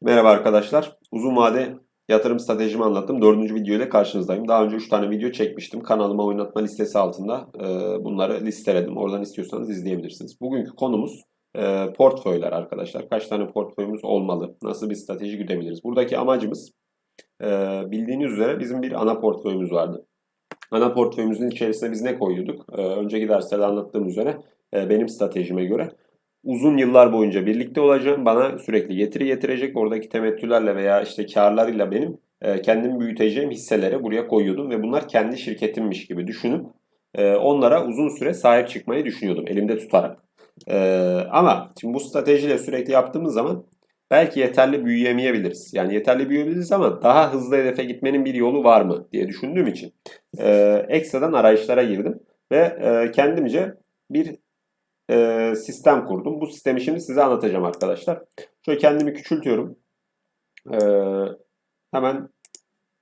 Merhaba arkadaşlar. Uzun vade yatırım stratejimi anlattım. Dördüncü video ile karşınızdayım. Daha önce 3 tane video çekmiştim. Kanalıma oynatma listesi altında e, bunları listeledim. Oradan istiyorsanız izleyebilirsiniz. Bugünkü konumuz e, portföyler arkadaşlar. Kaç tane portföyümüz olmalı? Nasıl bir strateji güdebiliriz? Buradaki amacımız e, bildiğiniz üzere bizim bir ana portföyümüz vardı. Ana portföyümüzün içerisine biz ne koyuyorduk? Önceki derslerde anlattığım üzere benim stratejime göre uzun yıllar boyunca birlikte olacağım. Bana sürekli getiri getirecek. Oradaki temettülerle veya işte karlarıyla benim e, kendimi büyüteceğim hisseleri buraya koyuyordum. Ve bunlar kendi şirketimmiş gibi düşünüp e, onlara uzun süre sahip çıkmayı düşünüyordum elimde tutarak. E, ama şimdi bu stratejiyle sürekli yaptığımız zaman belki yeterli büyüyemeyebiliriz. Yani yeterli büyüyebiliriz ama daha hızlı hedefe gitmenin bir yolu var mı diye düşündüğüm için ekstradan arayışlara girdim. Ve kendimce bir e, sistem kurdum. Bu sistemi şimdi size anlatacağım arkadaşlar. Şöyle kendimi küçültüyorum. E, hemen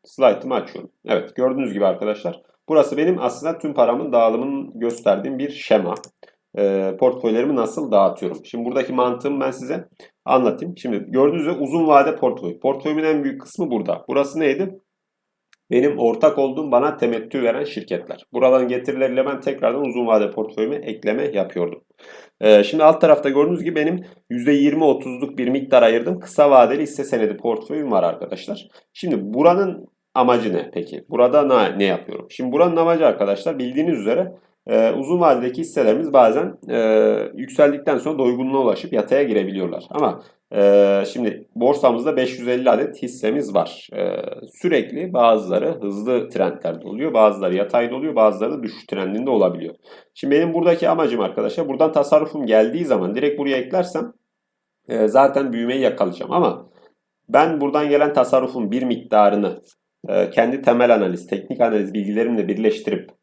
slaytımı açıyorum. Evet gördüğünüz gibi arkadaşlar. Burası benim aslında tüm paramın dağılımını gösterdiğim bir şema. E, portföylerimi nasıl dağıtıyorum. Şimdi buradaki mantığımı ben size anlatayım. Şimdi gördüğünüz gibi uzun vade portföy. Portföyümün en büyük kısmı burada. Burası neydi? Benim ortak olduğum bana temettü veren şirketler. Buradan getirileriyle ben tekrardan uzun vade portföyüme ekleme yapıyordum. Ee, şimdi alt tarafta gördüğünüz gibi benim %20-30'luk bir miktar ayırdım. Kısa vadeli hisse senedi portföyüm var arkadaşlar. Şimdi buranın amacı ne peki? Burada ne, ne yapıyorum? Şimdi buranın amacı arkadaşlar bildiğiniz üzere e, uzun vadedeki hisselerimiz bazen e, yükseldikten sonra doygunluğa ulaşıp yataya girebiliyorlar. Ama ee, şimdi borsamızda 550 adet hissemiz var. Ee, sürekli bazıları hızlı trendlerde oluyor, bazıları yatayda oluyor, bazıları da düşüş trendinde olabiliyor. Şimdi benim buradaki amacım arkadaşlar buradan tasarrufum geldiği zaman direkt buraya eklersem e, zaten büyümeyi yakalayacağım. Ama ben buradan gelen tasarrufun bir miktarını e, kendi temel analiz, teknik analiz bilgilerimle birleştirip e,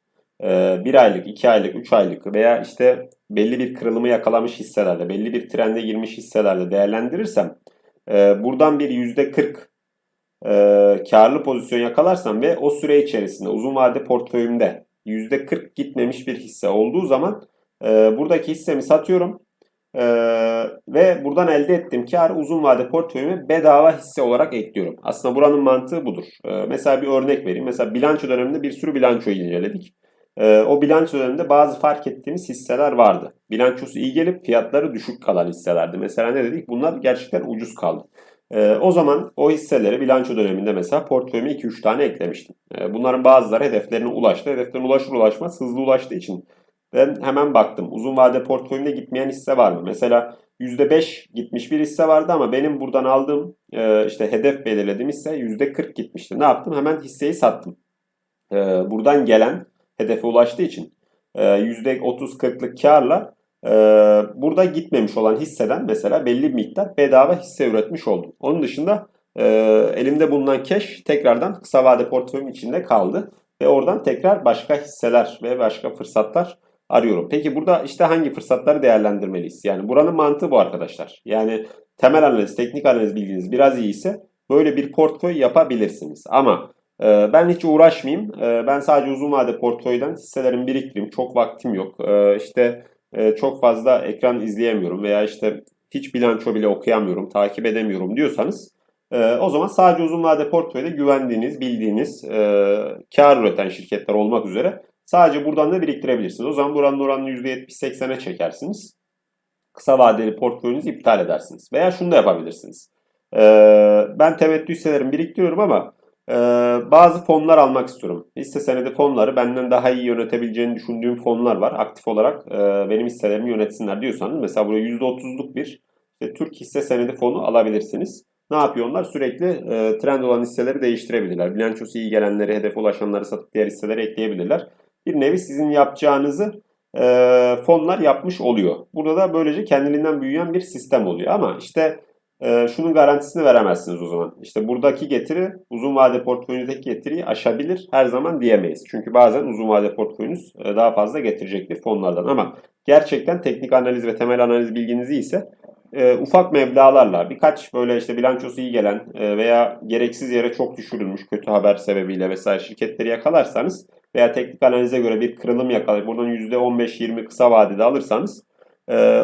bir aylık, iki aylık, üç aylık veya işte belli bir kırılımı yakalamış hisselerde, belli bir trende girmiş hisselerde değerlendirirsem e, buradan bir yüzde kırk e, karlı pozisyon yakalarsam ve o süre içerisinde uzun vade portföyümde yüzde kırk gitmemiş bir hisse olduğu zaman e, buradaki hissemi satıyorum ve buradan elde ettiğim kar uzun vade portföyüme bedava hisse olarak ekliyorum. Aslında buranın mantığı budur. Mesela bir örnek vereyim. Mesela bilanço döneminde bir sürü bilanço inceledik e, o bilanço döneminde bazı fark ettiğimiz hisseler vardı. Bilançosu iyi gelip fiyatları düşük kalan hisselerdi. Mesela ne dedik? Bunlar gerçekten ucuz kaldı. E, o zaman o hisseleri bilanço döneminde mesela portföyüme 2-3 tane eklemiştim. E, bunların bazıları hedeflerine ulaştı. Hedeflerine ulaşır ulaşmaz hızlı ulaştığı için ben hemen baktım. Uzun vade portföyümde gitmeyen hisse var mı? Mesela %5 gitmiş bir hisse vardı ama benim buradan aldığım e, işte hedef belirlediğim hisse %40 gitmişti. Ne yaptım? Hemen hisseyi sattım. Buradan gelen hedefe ulaştığı için %30-40'lık e, karla e, burada gitmemiş olan hisseden mesela belli bir miktar bedava hisse üretmiş oldum. Onun dışında e, elimde bulunan cash tekrardan kısa vade portföyüm içinde kaldı. Ve oradan tekrar başka hisseler ve başka fırsatlar arıyorum. Peki burada işte hangi fırsatları değerlendirmeliyiz? Yani buranın mantığı bu arkadaşlar. Yani temel analiz, teknik analiz bilginiz biraz iyi ise böyle bir portföy yapabilirsiniz. Ama ben hiç uğraşmayayım. Ee, ben sadece uzun vade portföyden hisselerimi biriktireyim. Çok vaktim yok. Ee, işte e, çok fazla ekran izleyemiyorum veya işte hiç bilanço bile okuyamıyorum, takip edemiyorum diyorsanız e, o zaman sadece uzun vade portföyde güvendiğiniz, bildiğiniz, e, kar üreten şirketler olmak üzere sadece buradan da biriktirebilirsiniz. O zaman buranın oranını %70-80'e çekersiniz. Kısa vadeli portföyünüzü iptal edersiniz. Veya şunu da yapabilirsiniz. Ben temettü hisselerimi biriktiriyorum ama ee, bazı fonlar almak istiyorum. Hisse senedi fonları benden daha iyi yönetebileceğini düşündüğüm fonlar var. Aktif olarak e, benim hisselerimi yönetsinler diyorsanız mesela buraya %30'luk bir Türk hisse senedi fonu alabilirsiniz. Ne yapıyor onlar? Sürekli e, trend olan hisseleri değiştirebilirler. Bilançosu iyi gelenleri, hedef ulaşanları satıp diğer hisseleri ekleyebilirler. Bir nevi sizin yapacağınızı e, fonlar yapmış oluyor. Burada da böylece kendiliğinden büyüyen bir sistem oluyor. Ama işte e, şunun garantisini veremezsiniz o zaman. İşte buradaki getiri uzun vade portföyünüzdeki getiriyi aşabilir her zaman diyemeyiz. Çünkü bazen uzun vade portföyünüz e, daha fazla getirecektir fonlardan. Ama gerçekten teknik analiz ve temel analiz bilginizi ise e, ufak meblalarla birkaç böyle işte bilançosu iyi gelen e, veya gereksiz yere çok düşürülmüş kötü haber sebebiyle vesaire şirketleri yakalarsanız veya teknik analize göre bir kırılım yakalayıp buradan %15-20 kısa vadede alırsanız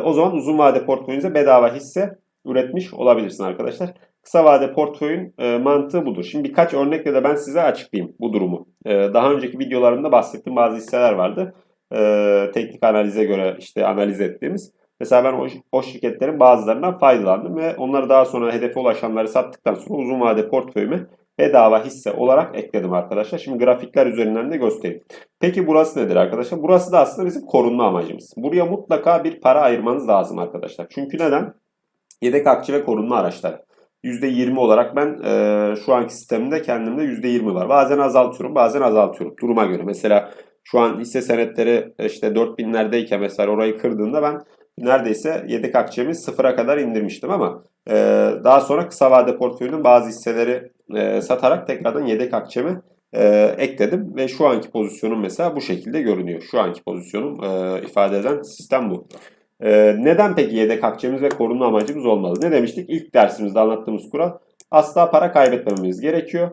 o zaman uzun vade portföyünüze bedava hisse üretmiş olabilirsin arkadaşlar. Kısa vade portföyün e, mantığı budur. Şimdi birkaç örnekle de ben size açıklayayım bu durumu. E, daha önceki videolarımda bahsettiğim bazı hisseler vardı. E, teknik analize göre işte analiz ettiğimiz. Mesela ben o, şirketlerin bazılarından faydalandım ve onları daha sonra hedefe ulaşanları sattıktan sonra uzun vade portföyüme bedava hisse olarak ekledim arkadaşlar. Şimdi grafikler üzerinden de göstereyim. Peki burası nedir arkadaşlar? Burası da aslında bizim korunma amacımız. Buraya mutlaka bir para ayırmanız lazım arkadaşlar. Çünkü neden? Yedek akçe ve korunma araçları. %20 olarak ben e, şu anki sistemimde kendimde %20 var. Bazen azaltıyorum bazen azaltıyorum duruma göre. Mesela şu an hisse senetleri işte 4000'lerdeyken mesela orayı kırdığında ben neredeyse yedek akçemi sıfıra kadar indirmiştim ama e, daha sonra kısa vade portföyünün bazı hisseleri e, satarak tekrardan yedek akçemi e, ekledim ve şu anki pozisyonum mesela bu şekilde görünüyor. Şu anki pozisyonum e, ifade eden sistem bu. E, neden peki yedek akçemiz ve korunma amacımız olmalı? Ne demiştik? İlk dersimizde anlattığımız kural asla para kaybetmememiz gerekiyor.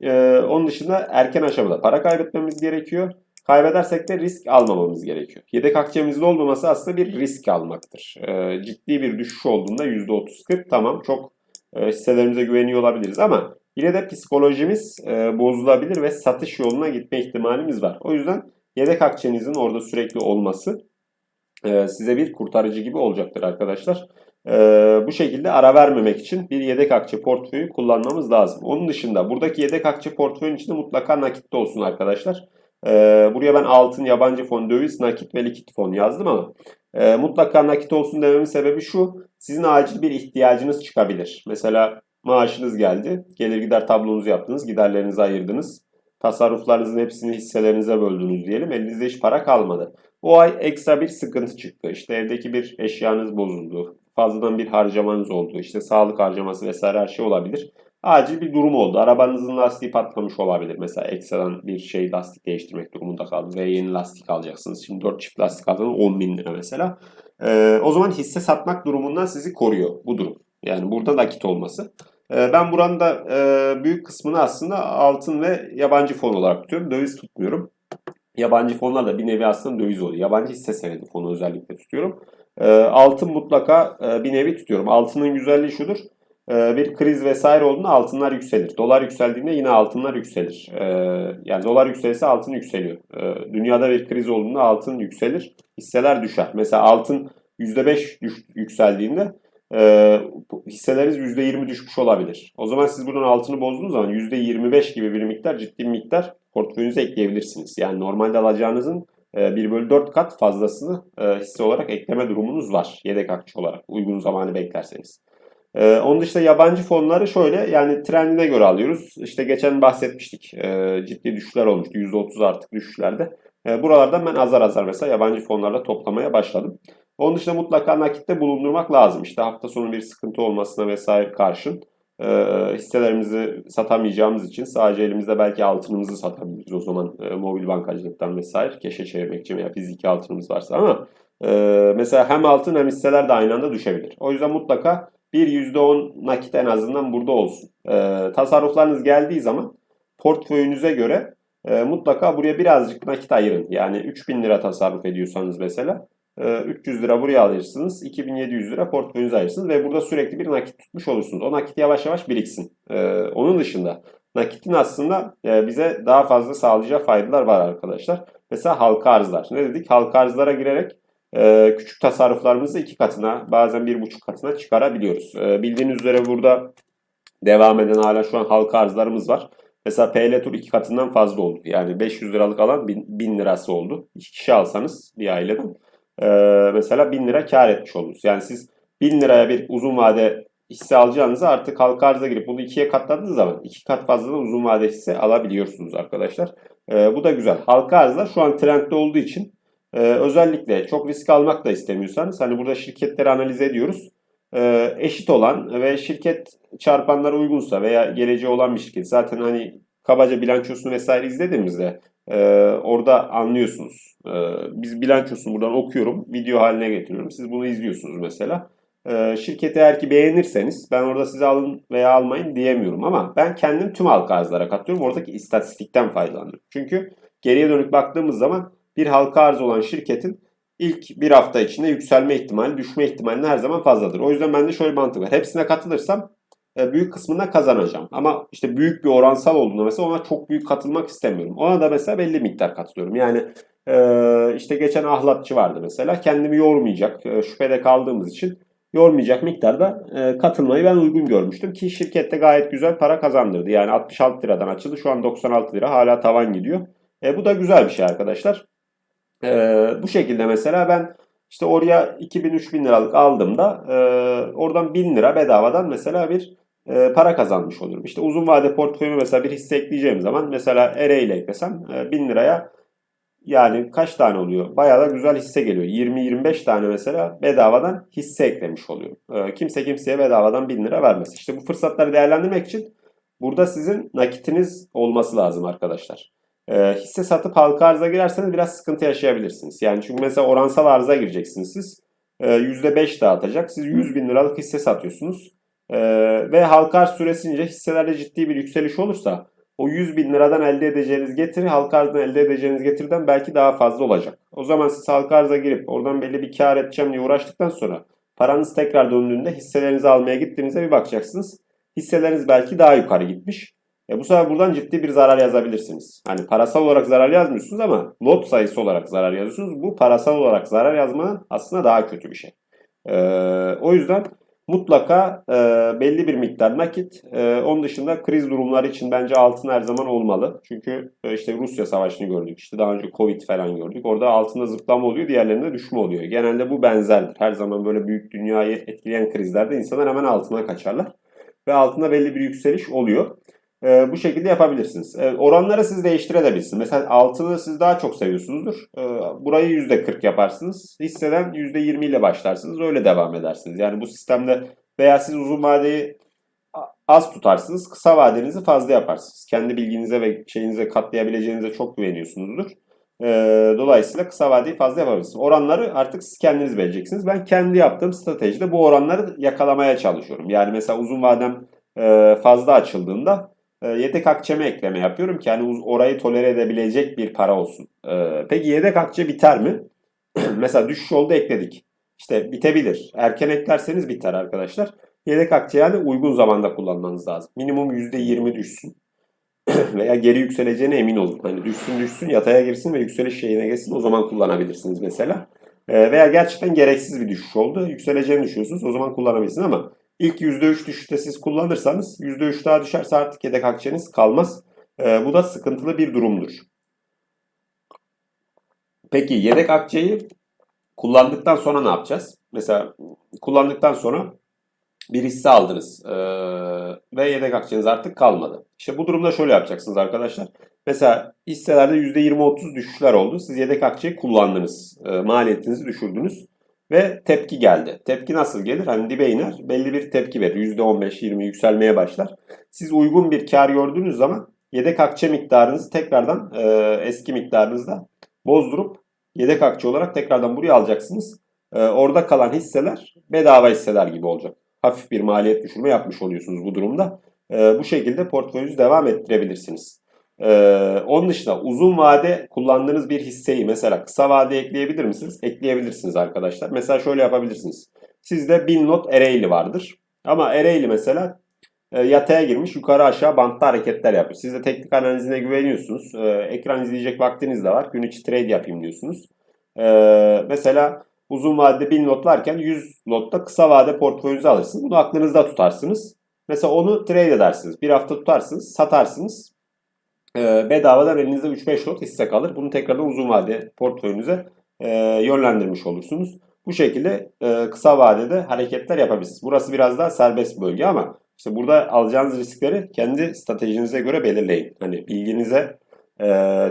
E, onun dışında erken aşamada para kaybetmemiz gerekiyor. Kaybedersek de risk almamamız gerekiyor. Yedek akçemizde olmaması aslında bir risk almaktır. E, ciddi bir düşüş olduğunda %30-40 tamam çok e, hisselerimize güveniyor olabiliriz ama yine de psikolojimiz e, bozulabilir ve satış yoluna gitme ihtimalimiz var. O yüzden yedek akçenizin orada sürekli olması e, size bir kurtarıcı gibi olacaktır arkadaşlar. E, bu şekilde ara vermemek için bir yedek akçe portföyü kullanmamız lazım. Onun dışında buradaki yedek akçe portföyün içinde mutlaka nakitte olsun arkadaşlar. Ee, buraya ben altın, yabancı fon, döviz, nakit ve likit fon yazdım ama e, mutlaka nakit olsun dememin sebebi şu. Sizin acil bir ihtiyacınız çıkabilir. Mesela maaşınız geldi. Gelir gider tablonuzu yaptınız. Giderlerinizi ayırdınız. Tasarruflarınızın hepsini hisselerinize böldünüz diyelim. Elinizde hiç para kalmadı. O ay ekstra bir sıkıntı çıktı. İşte evdeki bir eşyanız bozuldu. Fazladan bir harcamanız oldu. İşte sağlık harcaması vesaire her şey olabilir acil bir durum oldu. Arabanızın lastiği patlamış olabilir. Mesela ekstradan bir şey lastik değiştirmek durumunda kaldınız ve yeni lastik alacaksınız. Şimdi 4 çift lastik aldınız 10 bin lira mesela. Ee, o zaman hisse satmak durumundan sizi koruyor bu durum. Yani burada nakit olması. Ee, ben buranın da e, büyük kısmını aslında altın ve yabancı fon olarak tutuyorum. Döviz tutmuyorum. Yabancı fonlar da bir nevi aslında döviz oluyor. Yabancı hisse senedi fonu özellikle tutuyorum. Ee, altın mutlaka e, bir nevi tutuyorum. Altının güzelliği şudur. Ee, bir kriz vesaire olduğunda altınlar yükselir. Dolar yükseldiğinde yine altınlar yükselir. Yani dolar yükselirse altın yükseliyor. Dünyada bir kriz olduğunda altın yükselir, hisseler düşer. Mesela altın %5 düş, yükseldiğinde e, hisseleriniz %20 düşmüş olabilir. O zaman siz buradan altını bozduğunuz zaman %25 gibi bir miktar ciddi bir miktar portföyünüze ekleyebilirsiniz. Yani normalde alacağınızın 1 e, bölü 4 kat fazlasını e, hisse olarak ekleme durumunuz var. Yedek akçe olarak uygun zamanı beklerseniz. Ee, onun dışında yabancı fonları şöyle yani trendine göre alıyoruz. İşte geçen bahsetmiştik e, ciddi düşüşler olmuştu. %30 artık düşüşlerde. E, buralardan ben azar azar mesela yabancı fonlarla toplamaya başladım. Onun dışında mutlaka nakitte bulundurmak lazım. İşte hafta sonu bir sıkıntı olmasına vesaire karşın e, hisselerimizi satamayacağımız için sadece elimizde belki altınımızı satabiliriz o zaman e, mobil bankacılıktan vesaire keşe çevirmek için veya fiziki altınımız varsa ama e, mesela hem altın hem hisseler de aynı anda düşebilir. O yüzden mutlaka bir %10 nakit en azından burada olsun. E, tasarruflarınız geldiği zaman portföyünüze göre e, mutlaka buraya birazcık nakit ayırın. Yani 3000 lira tasarruf ediyorsanız mesela 300 lira buraya alırsınız. 2700 lira portföyünüze ayırırsınız ve burada sürekli bir nakit tutmuş olursunuz. O nakit yavaş yavaş biriksin. E, onun dışında nakitin aslında e, bize daha fazla sağlayacağı faydalar var arkadaşlar. Mesela halka arzlar. Ne dedik? Halka arzlara girerek e, küçük tasarruflarımızı iki katına bazen bir buçuk katına çıkarabiliyoruz. E, bildiğiniz üzere burada devam eden hala şu an halka arzlarımız var. Mesela PL Tur iki katından fazla oldu. Yani 500 liralık alan 1000, lirası oldu. İki kişi alsanız bir aileden e, mesela 1000 lira kar etmiş olursunuz. Yani siz 1000 liraya bir uzun vade hisse alacağınızı artık halka arza girip bunu ikiye katladığınız zaman iki kat fazla da uzun vade hisse alabiliyorsunuz arkadaşlar. E, bu da güzel. Halka arzlar şu an trendde olduğu için ee, özellikle çok risk almak da istemiyorsanız hani burada şirketleri analiz ediyoruz. Ee, eşit olan ve şirket çarpanlara uygunsa veya geleceği olan bir şirket zaten hani kabaca bilançosunu vesaire izlediğimizde e, orada anlıyorsunuz. E, biz bilançosunu buradan okuyorum, video haline getiriyorum. Siz bunu izliyorsunuz mesela. E, şirketi eğer ki beğenirseniz ben orada size alın veya almayın diyemiyorum ama ben kendim tüm halka arzlara katlıyorum. Oradaki istatistikten faydalanıyorum. Çünkü geriye dönük baktığımız zaman bir halka arz olan şirketin ilk bir hafta içinde yükselme ihtimali, düşme ihtimali her zaman fazladır. O yüzden bende şöyle bir mantık var. Hepsine katılırsam büyük kısmında kazanacağım. Ama işte büyük bir oransal olduğunda mesela ona çok büyük katılmak istemiyorum. Ona da mesela belli miktar katılıyorum. Yani e, işte geçen ahlatçı vardı mesela. Kendimi yormayacak, e, şüphede kaldığımız için yormayacak miktarda e, katılmayı ben uygun görmüştüm. Ki şirkette gayet güzel para kazandırdı. Yani 66 liradan açıldı. Şu an 96 lira hala tavan gidiyor. E, bu da güzel bir şey arkadaşlar. E, bu şekilde mesela ben işte oraya 2000-3000 liralık aldığımda e, oradan 1000 lira bedavadan mesela bir e, para kazanmış olurum. İşte uzun vade portföyüme mesela bir hisse ekleyeceğim zaman mesela ERE ile eklesem e, 1000 liraya yani kaç tane oluyor? Bayağı da güzel hisse geliyor. 20-25 tane mesela bedavadan hisse eklemiş oluyorum. E, kimse kimseye bedavadan 1000 lira vermez. İşte bu fırsatları değerlendirmek için burada sizin nakitiniz olması lazım arkadaşlar. E, hisse satıp halka arıza girerseniz biraz sıkıntı yaşayabilirsiniz. Yani çünkü mesela oransal arıza gireceksiniz siz. E, %5 dağıtacak. Siz 100 bin liralık hisse satıyorsunuz. E, ve halka arz süresince hisselerde ciddi bir yükseliş olursa o 100 bin liradan elde edeceğiniz getiri halka arzdan elde edeceğiniz getiriden belki daha fazla olacak. O zaman siz halka girip oradan belli bir kar edeceğim diye uğraştıktan sonra paranız tekrar döndüğünde hisselerinizi almaya gittiğinizde bir bakacaksınız. Hisseleriniz belki daha yukarı gitmiş. E bu sefer buradan ciddi bir zarar yazabilirsiniz. Hani parasal olarak zarar yazmıyorsunuz ama lot sayısı olarak zarar yazıyorsunuz. Bu parasal olarak zarar yazmanın aslında daha kötü bir şey. E, o yüzden mutlaka e, belli bir miktar nakit. E, onun dışında kriz durumları için bence altın her zaman olmalı. Çünkü e, işte Rusya savaşını gördük. İşte daha önce Covid falan gördük. Orada altında zıplama oluyor, diğerlerinde düşme oluyor. Genelde bu benzerdir. Her zaman böyle büyük dünyayı etkileyen krizlerde insanlar hemen altına kaçarlar. Ve altında belli bir yükseliş oluyor. E, bu şekilde yapabilirsiniz. E, oranları siz değiştirebilirsiniz. Mesela altını siz daha çok seviyorsunuzdur. E, burayı %40 yaparsınız. Hisseden %20 ile başlarsınız. Öyle devam edersiniz. Yani bu sistemde veya siz uzun vadeyi az tutarsınız. Kısa vadenizi fazla yaparsınız. Kendi bilginize ve şeyinize katlayabileceğinize çok güveniyorsunuzdur. E, dolayısıyla kısa vadeyi fazla yapabilirsiniz. Oranları artık siz kendiniz belirleyeceksiniz. Ben kendi yaptığım stratejide bu oranları yakalamaya çalışıyorum. Yani mesela uzun vadem e, fazla açıldığında yedek akçeme ekleme yapıyorum ki hani orayı tolere edebilecek bir para olsun. E, peki yedek akçe biter mi? Mesela düşüş oldu ekledik. İşte bitebilir. Erken eklerseniz biter arkadaşlar. Yedek akçe yani uygun zamanda kullanmanız lazım. Minimum %20 düşsün. Veya geri yükseleceğine emin olun. Hani düşsün düşsün yataya girsin ve yükseliş şeyine geçsin o zaman kullanabilirsiniz mesela. E, veya gerçekten gereksiz bir düşüş oldu. Yükseleceğini düşünüyorsunuz o zaman kullanabilirsiniz ama İlk %3 düşüşte siz kullanırsanız %3 daha düşerse artık yedek akçeniz kalmaz. E, bu da sıkıntılı bir durumdur. Peki yedek akçeyi kullandıktan sonra ne yapacağız? Mesela kullandıktan sonra bir hisse aldınız e, ve yedek akçeniz artık kalmadı. İşte bu durumda şöyle yapacaksınız arkadaşlar. Mesela hisselerde %20-30 düşüşler oldu. Siz yedek akçeyi kullandınız. E, maliyetinizi düşürdünüz ve tepki geldi. Tepki nasıl gelir? Hani dibe iner, belli bir tepki verir. %15-20 yükselmeye başlar. Siz uygun bir kar gördüğünüz zaman yedek akçe miktarınızı tekrardan e, eski miktarınızda bozdurup yedek akçe olarak tekrardan buraya alacaksınız. E, orada kalan hisseler bedava hisseler gibi olacak. Hafif bir maliyet düşürme yapmış oluyorsunuz bu durumda. E, bu şekilde portföyünüzü devam ettirebilirsiniz. Ee, onun dışında uzun vade kullandığınız bir hisseyi mesela kısa vade ekleyebilir misiniz? Ekleyebilirsiniz arkadaşlar. Mesela şöyle yapabilirsiniz. Sizde 1000 not Ereğli vardır. Ama Ereğli mesela e, yataya girmiş yukarı aşağı bantta hareketler yapıyor. Siz de teknik analizine güveniyorsunuz. E, ekran izleyecek vaktiniz de var. Gün içi trade yapayım diyorsunuz. E, mesela uzun vadede 1000 lot varken 100 lotta kısa vade portföyünüzü alırsınız. Bunu aklınızda tutarsınız. Mesela onu trade edersiniz. Bir hafta tutarsınız, satarsınız bedavadan elinizde 3-5 lot hisse kalır. Bunu tekrardan uzun vade portföyünüze e, yönlendirmiş olursunuz. Bu şekilde e, kısa vadede hareketler yapabilirsiniz. Burası biraz daha serbest bölge ama işte burada alacağınız riskleri kendi stratejinize göre belirleyin. Hani bilginize, e,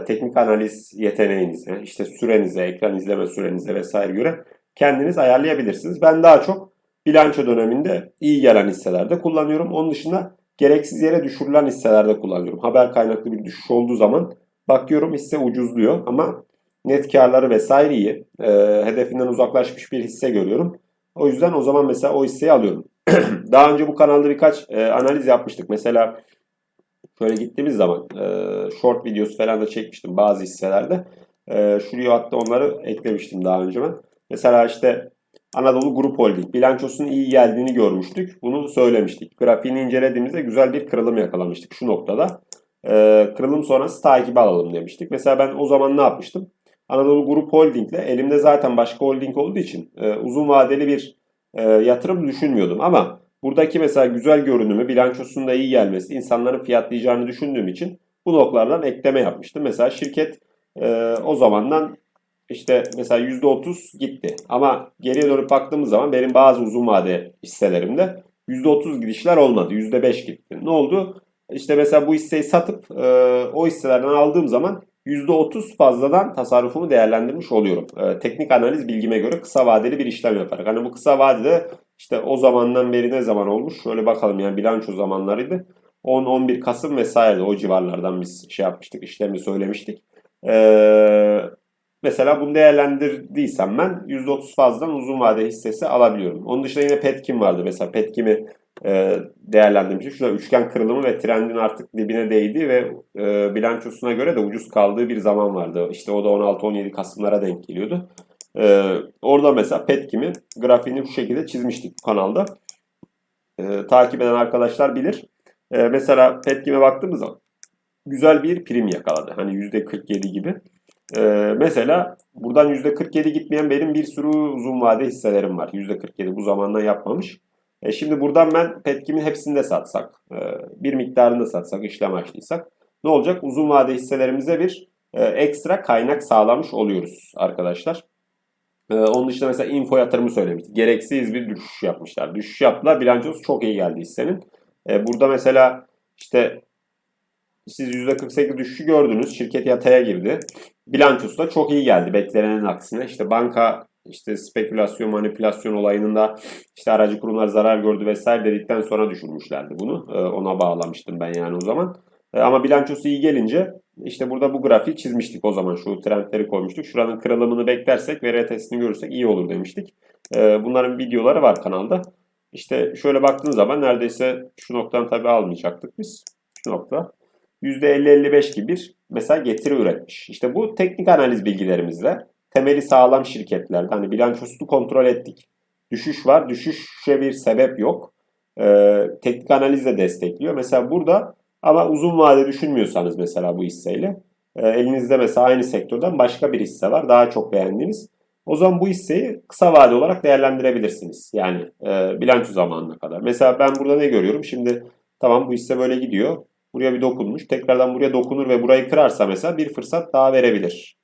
teknik analiz yeteneğinize, işte sürenize, ekran izleme sürenize vesaire göre kendiniz ayarlayabilirsiniz. Ben daha çok bilanço döneminde iyi gelen hisselerde kullanıyorum. Onun dışında gereksiz yere düşürülen hisselerde kullanıyorum. Haber kaynaklı bir düşüş olduğu zaman bakıyorum hisse ucuzluyor ama net karları vesaire iyi. E, hedefinden uzaklaşmış bir hisse görüyorum. O yüzden o zaman mesela o hisseyi alıyorum. Daha önce bu kanalda birkaç e, analiz yapmıştık. Mesela şöyle gittiğimiz zaman e, short videosu falan da çekmiştim bazı hisselerde. E, şuraya hatta onları eklemiştim daha önce ben. Mesela işte Anadolu Grup Holding bilançosunun iyi geldiğini görmüştük. Bunu söylemiştik. Grafiğini incelediğimizde güzel bir kırılım yakalamıştık şu noktada. Ee, kırılım sonrası takibi alalım demiştik. Mesela ben o zaman ne yapmıştım? Anadolu Grup Holding ile elimde zaten başka holding olduğu için e, uzun vadeli bir e, yatırım düşünmüyordum. Ama buradaki mesela güzel görünümü, bilançosunda iyi gelmesi, insanların fiyatlayacağını düşündüğüm için bu noktalardan ekleme yapmıştım. Mesela şirket e, o zamandan işte mesela %30 gitti. Ama geriye dönüp baktığımız zaman benim bazı uzun vade hisselerimde %30 gidişler olmadı. %5 gitti. Ne oldu? İşte mesela bu hisseyi satıp e, o hisselerden aldığım zaman %30 fazladan tasarrufumu değerlendirmiş oluyorum. E, teknik analiz bilgime göre kısa vadeli bir işlem yaparak. Hani bu kısa vadede işte o zamandan beri ne zaman olmuş? Şöyle bakalım yani bilanço zamanlarıydı. 10-11 Kasım vesaire o civarlardan biz şey yapmıştık, işlemi söylemiştik. Ee, mesela bunu değerlendirdiysem ben %30 fazladan uzun vade hissesi alabiliyorum. Onun dışında yine Petkim vardı. Mesela Petkim'i e, değerlendirmiştik. Şurada üçgen kırılımı ve trendin artık dibine değdi ve e, bilançosuna göre de ucuz kaldığı bir zaman vardı. İşte o da 16-17 Kasımlara denk geliyordu. E, orada mesela Petkim'i grafiğini bu şekilde çizmiştik bu kanalda. E, takip eden arkadaşlar bilir. E, mesela Petkim'e baktığımız zaman güzel bir prim yakaladı. Hani %47 gibi. E, mesela buradan %47 gitmeyen benim bir sürü uzun vade hisselerim var. %47 bu zamandan yapmamış. E şimdi buradan ben Petkim'in hepsini de satsak, e, bir miktarını da satsak, işlem açtıysak ne olacak? Uzun vade hisselerimize bir e, ekstra kaynak sağlamış oluyoruz arkadaşlar. E, onun dışında mesela info yatırımı söylemiştik. Gereksiz bir düşüş yapmışlar. Düşüş yaptılar. Bilançosu çok iyi geldi hissenin. Burada mesela işte siz %48 düşüşü gördünüz. Şirket yataya girdi. Bilançosu da çok iyi geldi beklenenin aksine. İşte banka işte spekülasyon, manipülasyon olayının da işte aracı kurumlar zarar gördü vesaire dedikten sonra düşürmüşlerdi bunu. Ee, ona bağlamıştım ben yani o zaman. Ee, ama bilançosu iyi gelince işte burada bu grafiği çizmiştik o zaman. Şu trendleri koymuştuk. Şuranın kırılımını beklersek ve retestini görürsek iyi olur demiştik. Ee, bunların videoları var kanalda. İşte şöyle baktığın zaman neredeyse şu noktadan tabii almayacaktık biz. Şu nokta. %50-55 gibi bir mesela getiri üretmiş. İşte bu teknik analiz bilgilerimizle temeli sağlam şirketlerde hani bilançosunu kontrol ettik. Düşüş var. Düşüşe bir sebep yok. Ee, teknik analizle destekliyor. Mesela burada ama uzun vade düşünmüyorsanız mesela bu hisseyle e, elinizde mesela aynı sektörden başka bir hisse var. Daha çok beğendiğiniz. O zaman bu hisseyi kısa vade olarak değerlendirebilirsiniz. Yani e, bilanço zamanına kadar. Mesela ben burada ne görüyorum? Şimdi tamam bu hisse böyle gidiyor. Buraya bir dokunmuş. Tekrardan buraya dokunur ve burayı kırarsa mesela bir fırsat daha verebilir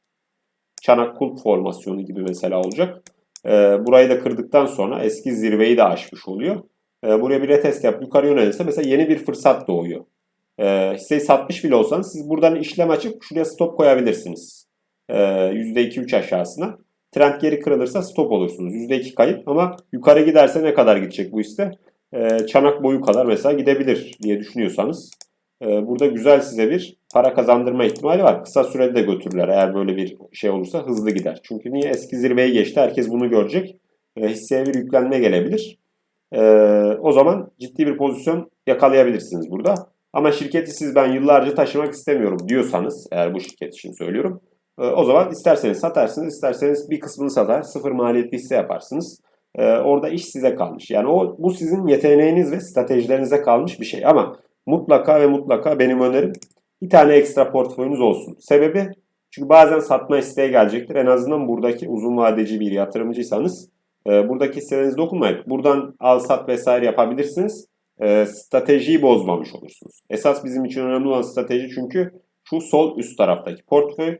çanak kulp formasyonu gibi mesela olacak. E, burayı da kırdıktan sonra eski zirveyi de aşmış oluyor. E, buraya bir retest yap yukarı yönelirse mesela yeni bir fırsat doğuyor. Hisseyi satmış bile olsanız siz buradan işlem açıp şuraya stop koyabilirsiniz. E, %2-3 aşağısına. Trend geri kırılırsa stop olursunuz. %2 kayıp ama yukarı giderse ne kadar gidecek bu hisse? Çanak boyu kadar mesela gidebilir diye düşünüyorsanız ee, burada güzel size bir para kazandırma ihtimali var. Kısa sürede de götürürler eğer böyle bir şey olursa hızlı gider. Çünkü niye eski zirveyi geçti herkes bunu görecek. E, hisseye bir yüklenme gelebilir. E, o zaman ciddi bir pozisyon yakalayabilirsiniz burada. Ama şirketi siz ben yıllarca taşımak istemiyorum diyorsanız eğer bu şirket için söylüyorum. E, o zaman isterseniz satarsınız isterseniz bir kısmını satar sıfır maliyetli hisse yaparsınız. Orada iş size kalmış. Yani o bu sizin yeteneğiniz ve stratejilerinize kalmış bir şey. Ama mutlaka ve mutlaka benim önerim bir tane ekstra portföyünüz olsun. Sebebi çünkü bazen satma isteği gelecektir. En azından buradaki uzun vadeci bir yatırımcıysanız e, buradaki hisselerinizi dokunmayın. Buradan al sat vesaire yapabilirsiniz. E, stratejiyi bozmamış olursunuz. Esas bizim için önemli olan strateji çünkü şu sol üst taraftaki portföy,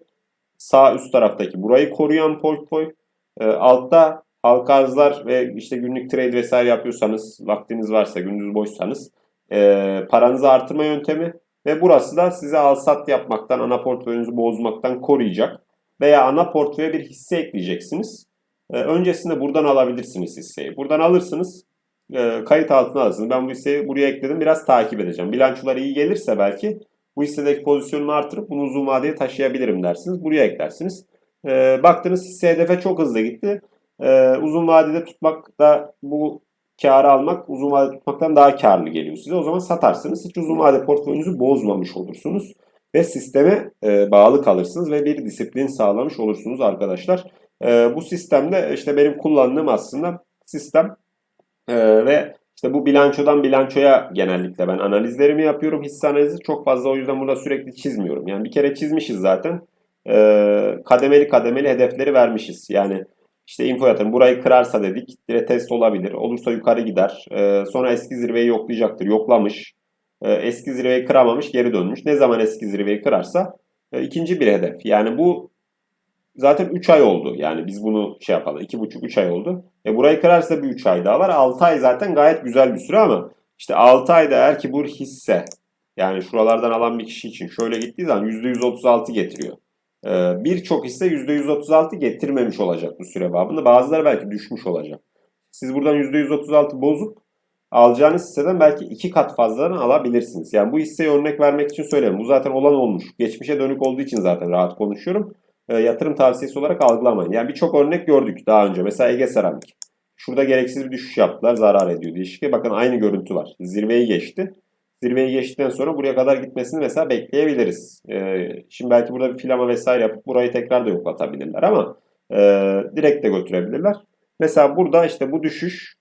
sağ üst taraftaki burayı koruyan portföy, e, altta halka arzlar ve işte günlük trade vesaire yapıyorsanız, vaktiniz varsa, gündüz boşsanız e, paranızı artırma yöntemi ve burası da size al sat yapmaktan, ana portföyünüzü bozmaktan koruyacak. Veya ana portföye bir hisse ekleyeceksiniz. E, öncesinde buradan alabilirsiniz hisseyi. Buradan alırsınız, e, kayıt altına alırsınız. Ben bu hisseyi buraya ekledim, biraz takip edeceğim. Bilançolar iyi gelirse belki bu hissedeki pozisyonumu artırıp bunu uzun vadeye taşıyabilirim dersiniz. Buraya eklersiniz. E, baktınız hisse hedefe çok hızlı gitti. E, uzun vadede tutmak da bu karı almak uzun vade tutmaktan daha karlı geliyor size. O zaman satarsınız. Hiç uzun vade portföyünüzü bozmamış olursunuz. Ve sisteme e, bağlı kalırsınız ve bir disiplin sağlamış olursunuz arkadaşlar. E, bu sistemde işte benim kullandığım aslında sistem e, ve işte bu bilançodan bilançoya genellikle ben analizlerimi yapıyorum. Hisse analizi çok fazla o yüzden burada sürekli çizmiyorum. Yani bir kere çizmişiz zaten. E, kademeli kademeli hedefleri vermişiz. Yani işte info yatırım burayı kırarsa dedik direkt test olabilir. Olursa yukarı gider. E, sonra eski zirveyi yoklayacaktır. Yoklamış. E, eski zirveyi kıramamış geri dönmüş. Ne zaman eski zirveyi kırarsa e, ikinci bir hedef. Yani bu zaten 3 ay oldu. Yani biz bunu şey yapalım. 2,5-3 ay oldu. E burayı kırarsa bir 3 ay daha var. 6 ay zaten gayet güzel bir süre ama işte 6 ayda eğer ki bu hisse yani şuralardan alan bir kişi için şöyle gittiği zaman %136 getiriyor. Ee, Birçok hisse %136 getirmemiş olacak bu süre babında. Bazıları belki düşmüş olacak. Siz buradan %136 bozup alacağınız hisseden belki iki kat fazladan alabilirsiniz. Yani bu hisseyi örnek vermek için söylüyorum. Bu zaten olan olmuş. Geçmişe dönük olduğu için zaten rahat konuşuyorum. E, yatırım tavsiyesi olarak algılamayın. Yani birçok örnek gördük daha önce. Mesela Ege Seramik. Şurada gereksiz bir düşüş yaptılar. Zarar ediyor diye. Bakın aynı görüntü var. Zirveyi geçti. Zirveyi geçtikten sonra buraya kadar gitmesini mesela bekleyebiliriz. E, şimdi belki burada bir filama vesaire yapıp burayı tekrar da yoklatabilirler ama e, direkt de götürebilirler. Mesela burada işte bu düşüş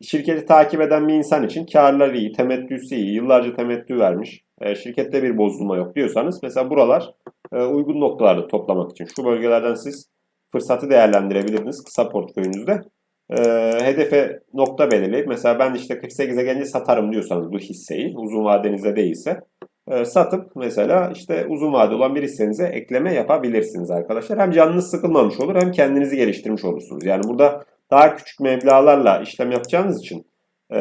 şirketi takip eden bir insan için karları iyi, temettüsü iyi, yıllarca temettü vermiş, e, şirkette bir bozulma yok diyorsanız mesela buralar e, uygun noktalarda toplamak için. Şu bölgelerden siz fırsatı değerlendirebilirsiniz kısa portföyünüzde. E, hedefe nokta belirleyip mesela ben işte 48'e gelince satarım diyorsanız bu hisseyi uzun vadenizde değilse e, satıp mesela işte uzun vade olan bir hissenize ekleme yapabilirsiniz arkadaşlar. Hem canınız sıkılmamış olur hem kendinizi geliştirmiş olursunuz. Yani burada daha küçük meblağlarla işlem yapacağınız için e,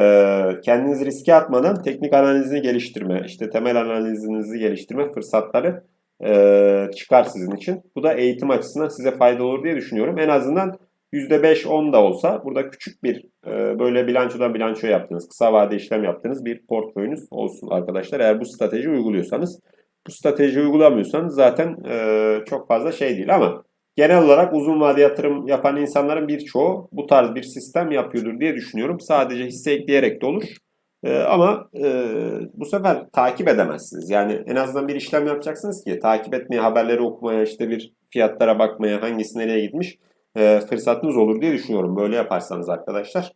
kendinizi riske atmadan teknik analizini geliştirme, işte temel analizinizi geliştirme fırsatları e, çıkar sizin için. Bu da eğitim açısından size faydalı olur diye düşünüyorum. En azından %5-10 da olsa burada küçük bir e, böyle bilançodan bilanço yaptığınız, kısa vade işlem yaptığınız bir portföyünüz olsun arkadaşlar. Eğer bu strateji uyguluyorsanız. Bu strateji uygulamıyorsanız zaten e, çok fazla şey değil ama genel olarak uzun vade yatırım yapan insanların birçoğu bu tarz bir sistem yapıyordur diye düşünüyorum. Sadece hisse ekleyerek de olur. Ee, ama e, bu sefer takip edemezsiniz. Yani en azından bir işlem yapacaksınız ki takip etmeye, haberleri okumaya, işte bir fiyatlara bakmaya, hangisi nereye gitmiş e, fırsatınız olur diye düşünüyorum. Böyle yaparsanız arkadaşlar.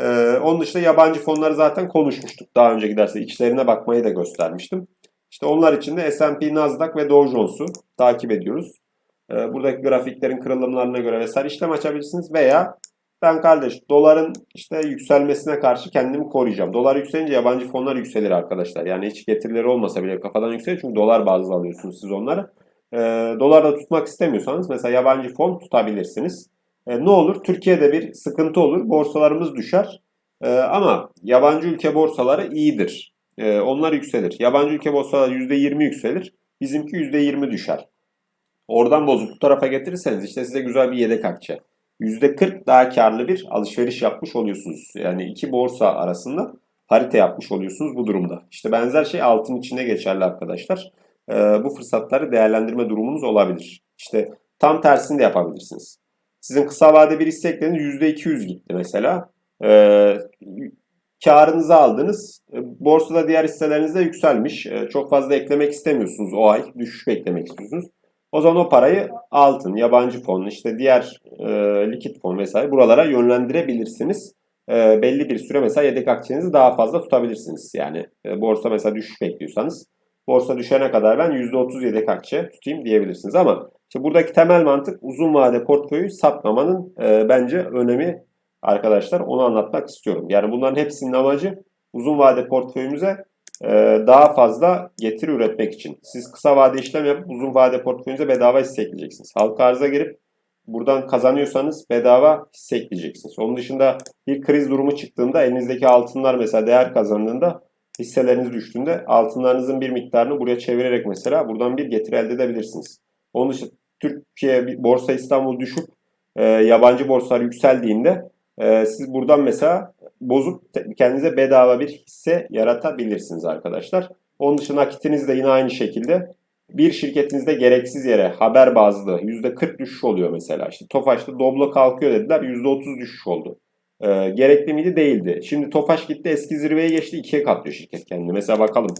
E, onun dışında yabancı fonları zaten konuşmuştuk. Daha önce giderse içlerine bakmayı da göstermiştim. İşte onlar için de S&P, Nasdaq ve Dow Jones'u takip ediyoruz. E, buradaki grafiklerin kırılımlarına göre vesaire işlem açabilirsiniz veya ben kardeş doların işte yükselmesine karşı kendimi koruyacağım. Dolar yükselince yabancı fonlar yükselir arkadaşlar. Yani hiç getirileri olmasa bile kafadan yükselir çünkü dolar bazlı alıyorsunuz siz onları. E, dolarda tutmak istemiyorsanız mesela yabancı fon tutabilirsiniz. E, ne olur? Türkiye'de bir sıkıntı olur. Borsalarımız düşer. E, ama yabancı ülke borsaları iyidir. E, onlar yükselir. Yabancı ülke borsaları %20 yükselir. Bizimki %20 düşer. Oradan bozup bu tarafa getirirseniz işte size güzel bir yedek akçe. %40 daha karlı bir alışveriş yapmış oluyorsunuz. Yani iki borsa arasında parite yapmış oluyorsunuz bu durumda. İşte benzer şey altın içinde geçerli arkadaşlar. Ee, bu fırsatları değerlendirme durumunuz olabilir. İşte tam tersini de yapabilirsiniz. Sizin kısa vade bir hisse ekleriniz %200 gitti mesela. Ee, karınızı aldınız. Ee, borsada diğer hisselerinizde yükselmiş. Ee, çok fazla eklemek istemiyorsunuz o ay. Düşüş beklemek istiyorsunuz. O zaman o parayı altın, yabancı fon, işte diğer e, likit fon vesaire buralara yönlendirebilirsiniz. E, belli bir süre mesela yedek akçenizi daha fazla tutabilirsiniz. Yani e, borsa mesela düşüş bekliyorsanız borsa düşene kadar ben %30 yedek akçe tutayım diyebilirsiniz. Ama işte buradaki temel mantık uzun vade portföyü satmamanın e, bence önemi arkadaşlar. Onu anlatmak istiyorum. Yani bunların hepsinin amacı uzun vade portföyümüze ee, daha fazla getiri üretmek için. Siz kısa vade işlem yapıp uzun vade portföyünüze bedava hisse ekleyeceksiniz. Halka arıza girip buradan kazanıyorsanız bedava hisse ekleyeceksiniz. Onun dışında bir kriz durumu çıktığında elinizdeki altınlar mesela değer kazandığında hisseleriniz düştüğünde altınlarınızın bir miktarını buraya çevirerek mesela buradan bir getiri elde edebilirsiniz. Onun dışında Türkiye Borsa İstanbul düşüp e, yabancı borsalar yükseldiğinde e, siz buradan mesela bozup kendinize bedava bir hisse yaratabilirsiniz arkadaşlar. Onun dışında nakitiniz de yine aynı şekilde bir şirketinizde gereksiz yere haber bazlı %40 düşüş oluyor mesela. İşte Tofaş'ta Doblo kalkıyor dediler %30 düşüş oldu. Ee, gerekli miydi? Değildi. Şimdi Tofaş gitti eski zirveye geçti ikiye katlıyor şirket kendini. Mesela bakalım.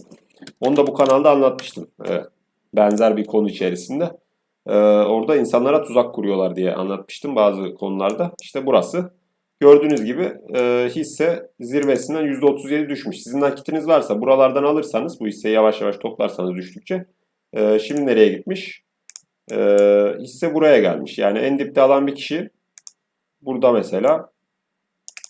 Onu da bu kanalda anlatmıştım. Evet. Benzer bir konu içerisinde. Ee, orada insanlara tuzak kuruyorlar diye anlatmıştım bazı konularda. İşte burası. Gördüğünüz gibi e, hisse zirvesinden %37 düşmüş. Sizin nakitiniz varsa buralardan alırsanız bu hisseyi yavaş yavaş toplarsanız düştükçe e, şimdi nereye gitmiş? E, hisse buraya gelmiş. Yani en dipte alan bir kişi burada mesela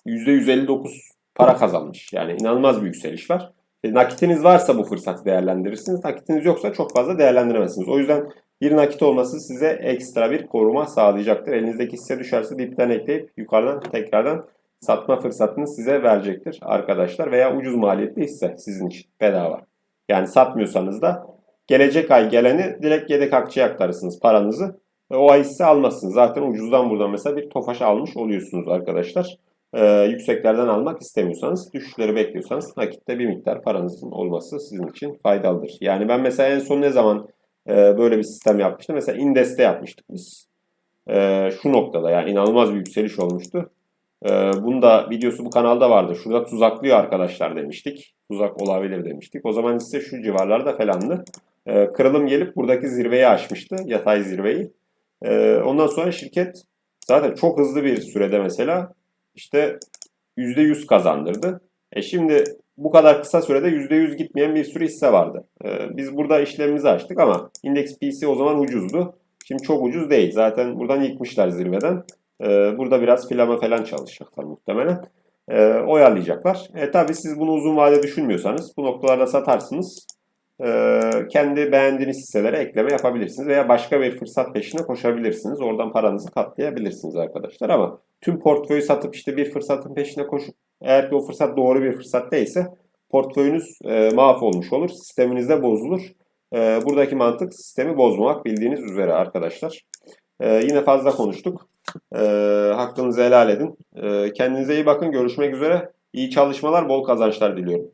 %159 para kazanmış. Yani inanılmaz bir yükseliş var. E, nakitiniz varsa bu fırsatı değerlendirirsiniz. Nakitiniz yoksa çok fazla değerlendiremezsiniz. O yüzden bir nakit olması size ekstra bir koruma sağlayacaktır. Elinizdeki hisse düşerse dipten ekleyip yukarıdan tekrardan satma fırsatını size verecektir arkadaşlar. Veya ucuz maliyetli hisse sizin için bedava. Yani satmıyorsanız da gelecek ay geleni direkt yedek akçeye aktarırsınız paranızı. Ve o ay hisse almazsınız. Zaten ucuzdan buradan mesela bir tofaş almış oluyorsunuz arkadaşlar. Ee, yükseklerden almak istemiyorsanız, düşüşleri bekliyorsanız nakitte bir miktar paranızın olması sizin için faydalıdır. Yani ben mesela en son ne zaman e, böyle bir sistem yapmıştım? Mesela Indes'te yapmıştık biz. E, şu noktada yani inanılmaz bir yükseliş olmuştu. E, bunun da videosu bu kanalda vardı. Şurada tuzaklıyor arkadaşlar demiştik. Tuzak olabilir demiştik. O zaman ise şu civarlarda falandı. E, kırılım gelip buradaki zirveyi aşmıştı. Yatay zirveyi. E, ondan sonra şirket zaten çok hızlı bir sürede mesela işte %100 kazandırdı. E şimdi bu kadar kısa sürede %100 gitmeyen bir sürü hisse vardı. E, biz burada işlemimizi açtık ama indeks PC o zaman ucuzdu. Şimdi çok ucuz değil. Zaten buradan yıkmışlar zirveden. E, burada biraz filama falan çalışacaklar muhtemelen. E, oyalayacaklar. E tabi siz bunu uzun vade düşünmüyorsanız bu noktalarda satarsınız. E, kendi beğendiğiniz hisselere ekleme yapabilirsiniz veya başka bir fırsat peşine koşabilirsiniz. Oradan paranızı katlayabilirsiniz arkadaşlar ama tüm portföyü satıp işte bir fırsatın peşine koşup eğer ki o fırsat doğru bir fırsat değilse portföyünüz e, mahvolmuş olur. Sisteminiz de bozulur. E, buradaki mantık sistemi bozmamak bildiğiniz üzere arkadaşlar. E, yine fazla konuştuk. E, hakkınızı helal edin. E, kendinize iyi bakın. Görüşmek üzere. İyi çalışmalar, bol kazançlar diliyorum.